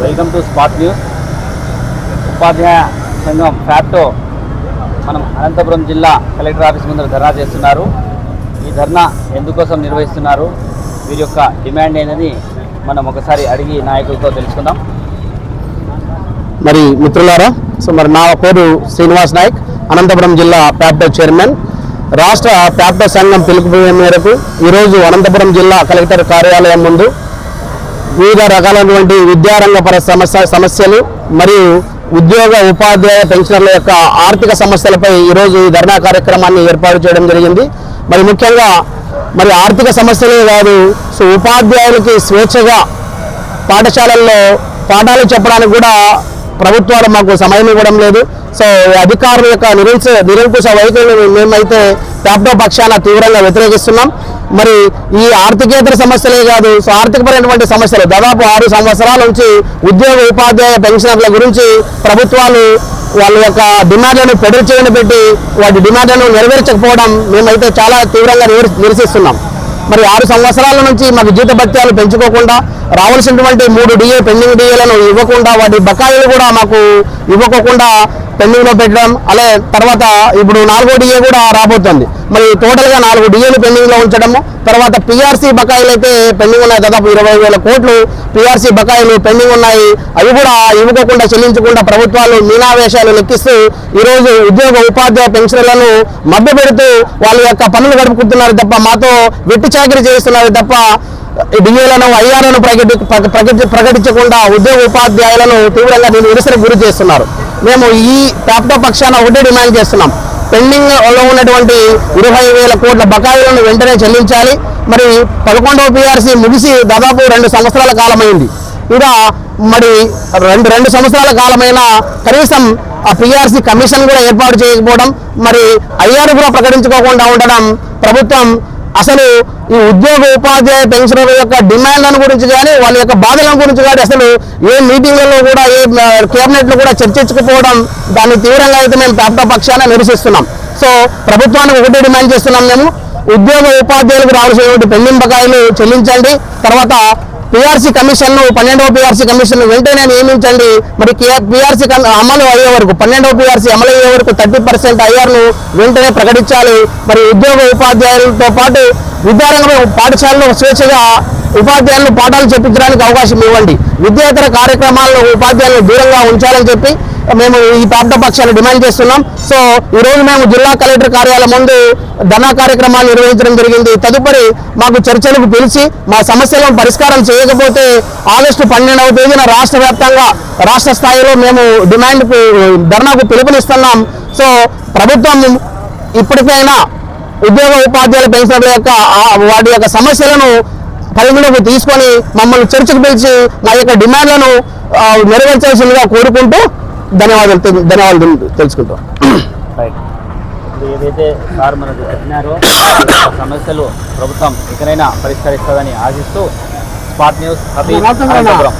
Welcome to spot news. ఉపాధ్యాయ సంఘం ఫ్యాప్టో మనం అనంతపురం జిల్లా కలెక్టర్ ఆఫీస్ ముందర ధర్నా చేస్తున్నారు. ఈ ధర్నా ఎందుకోసం నిర్వహిస్తున్నారు? వీరి యొక్క డిమాండ్ ఏందని మనం ఒకసారి అడిగి నాయకులతో తెలుసుకుందాం. మరి మిత్రులారా సో మరి నా పేరు శ్రీనివాస్ నాయక్ అనంతపురం జిల్లా ప్యాప్టో చైర్మన్. రాష్ట్ర ప్యాప్టో సంఘం పిలుపు మేరకు ఈరోజు అనంతపురం జిల్లా కలెక్టర్ కార్యాలయం ముందు వివిధ రకాలైనటువంటి విద్యారంగపర సమస్య సమస్యలు మరియు ఉద్యోగ ఉపాధ్యాయ పెన్షనర్ల యొక్క ఆర్థిక సమస్యలపై ఈరోజు ఈ ధర్నా కార్యక్రమాన్ని ఏర్పాటు చేయడం జరిగింది. మరి ముఖ్యంగా మరి ఆర్థిక సమస్యలే కాదు సో ఉపాధ్యాయులకి స్వేచ్ఛగా పాఠశాలల్లో పాఠాలు చెప్పడానికి కూడా ప్రభుత్వాలు మాకు సమయం ఇవ్వడం లేదు. సో అధికారుల యొక్క నిరంకుశ నిరంకుశ వైఖరిని మేమైతే ప్యాప్టో పక్షాన తీవ్రంగా వ్యతిరేకిస్తున్నాం. మరి ఈ ఆర్థికేతర సమస్యలే కాదు సో ఆర్థికపరమైనటువంటి సమస్యలు. దాదాపు ఆరు సంవత్సరాల నుంచి ఉద్యోగ ఉపాధ్యాయ పెన్షనర్ల గురించి ప్రభుత్వాలు వాళ్ళ యొక్క డిమాండ్లను పెడల్ చేయని పెట్టి వాటి డిమాండ్లను నెరవేర్చకపోవడం మేమైతే చాలా తీవ్రంగా నిరసిస్తున్నాం. మరి ఆరు సంవత్సరాల నుంచి మాకు జీత భత్యాలు పెంచుకోకుండా రావాల్సినటువంటి మూడు డిఏ పెండింగ్ డిఏలను ఇవ్వకుండా వాటి బకాయిలు కూడా మాకు ఇవ్వకోకుండా పెండింగ్లో పెట్టడం అలాగే తర్వాత ఇప్పుడు నాలుగో డిఏ కూడా రాబోతుంది. మరి టోటల్గా నాలుగు డిఏలు పెండింగ్లో ఉంచడము తర్వాత పిఆర్సీ బకాయిలు అయితే పెండింగ్ ఉన్నాయి దాదాపు ఇరవై వేల కోట్లు పిఆర్సీ బకాయిలు పెండింగ్ ఉన్నాయి. అవి కూడా ఇవ్వకోకుండా చెల్లించకుండా ప్రభుత్వాలు మీనావేశాలు లెక్కిస్తూ ఈరోజు ఉద్యోగ ఉపాధ్యాయ పెన్షన్లను మభ్యపెడుతూ వాళ్ళ యొక్క పనులు గడుపుకుంటున్నారు తప్ప మాతో వెట్టి చాకరీ చేస్తున్నారు తప్ప డిఏలను ఐఆర్లను ప్రకటి ప్రకటి- ప్రకటించకుండా ఉద్యోగ ఉపాధ్యాయులను తీవ్రంగా దీన్ని నిరసన గురి చేస్తున్నారు. మేము ఈ ప్రాప్త పక్షాన ఒకటే డిమాండ్ చేస్తున్నాం. పెండింగ్లో ఉన్నటువంటి ఇరవై వేల కోట్ల బకాయిలను వెంటనే చెల్లించాలి. మరి పదకొండవ పిఆర్సీ ముగిసి దాదాపు రెండు సంవత్సరాల కాలమైంది. ఇలా మరి రెండు రెండు సంవత్సరాల కాలమైన కనీసం ఆ పిఆర్సీ కమిషన్ కూడా ఏర్పాటు చేయకపోవడం మరి ఐఆర్ కూడా ప్రకటించుకోకుండా ఉండడం ప్రభుత్వం అసలు ఈ ఉద్యోగ ఉపాధ్యాయ పెన్షనర్ల యొక్క డిమాండ్లను గురించి కానీ వాళ్ళ యొక్క బాధల గురించి కానీ అసలు ఏ మీటింగ్లలో కూడా ఏ కేబినెట్లో కూడా చర్చించకపోవడం దాన్ని తీవ్రంగా అయితే మేము ప్రాప్త నిరసిస్తున్నాం. సో ప్రభుత్వానికి ఒకటే డిమాండ్ చేస్తున్నాం మేము. ఉద్యోగ ఉపాధ్యాయులకు రావాల్సినటువంటి పెండింగ్ బకాయిలు చెల్లించండి. తర్వాత పిఆర్సీ కమిషన్ను పన్నెండవ పిఆర్సీ కమిషన్ వెంటనే నియమించండి. మరి పిఆర్సీ అమలు అయ్యే వరకు పన్నెండవ పిఆర్సీ అమలు అయ్యే వరకు థర్టీ పర్సెంట్ ఐఆర్ను వెంటనే ప్రకటించాలి. మరి ఉద్యోగ ఉపాధ్యాయులతో పాటు విద్యారంగ పాఠశాలలో స్వేచ్ఛగా ఉపాధ్యాయులను పాఠాలు చెప్పించడానికి అవకాశం ఇవ్వండి. విద్యేతర కార్యక్రమాల్లో ఉపాధ్యాయులను దూరంగా ఉంచాలని చెప్పి మేము ఈ ప్రాంత డిమాండ్ చేస్తున్నాం. సో ఈ రోజు మేము జిల్లా కలెక్టర్ కార్యాలయం ముందు ధర్నా కార్యక్రమాలు నిర్వహించడం జరిగింది. తదుపరి మాకు చర్చలకు పిలిచి మా సమస్యలను పరిష్కారం చేయకపోతే ఆగస్టు పన్నెండవ తేదీన రాష్ట్ర వ్యాప్తంగా రాష్ట్ర స్థాయిలో మేము డిమాండ్కు ధర్నాకు పిలుపునిస్తున్నాం. సో ప్రభుత్వం ఇప్పటికైనా ఉద్యోగ ఉపాధ్యాయుల పెన్షన్ల యొక్క వాటి యొక్క సమస్యలను పరిగణలోకి తీసుకొని మమ్మల్ని చర్చకు పిలిచి మా యొక్క డిమాండ్లను నెరవేర్చాల్సిందిగా కోరుకుంటూ ధన్యవాదాలు ధన్యవాదాలు తెలుసుకుంటాం. ఏదైతే సార్ మనకు చెప్పినారో ఆ సమస్యలు ప్రభుత్వం ఇకనైనా పరిష్కరిస్తుందని ఆశిస్తూ స్పాట్ న్యూస్ అనంతపురం.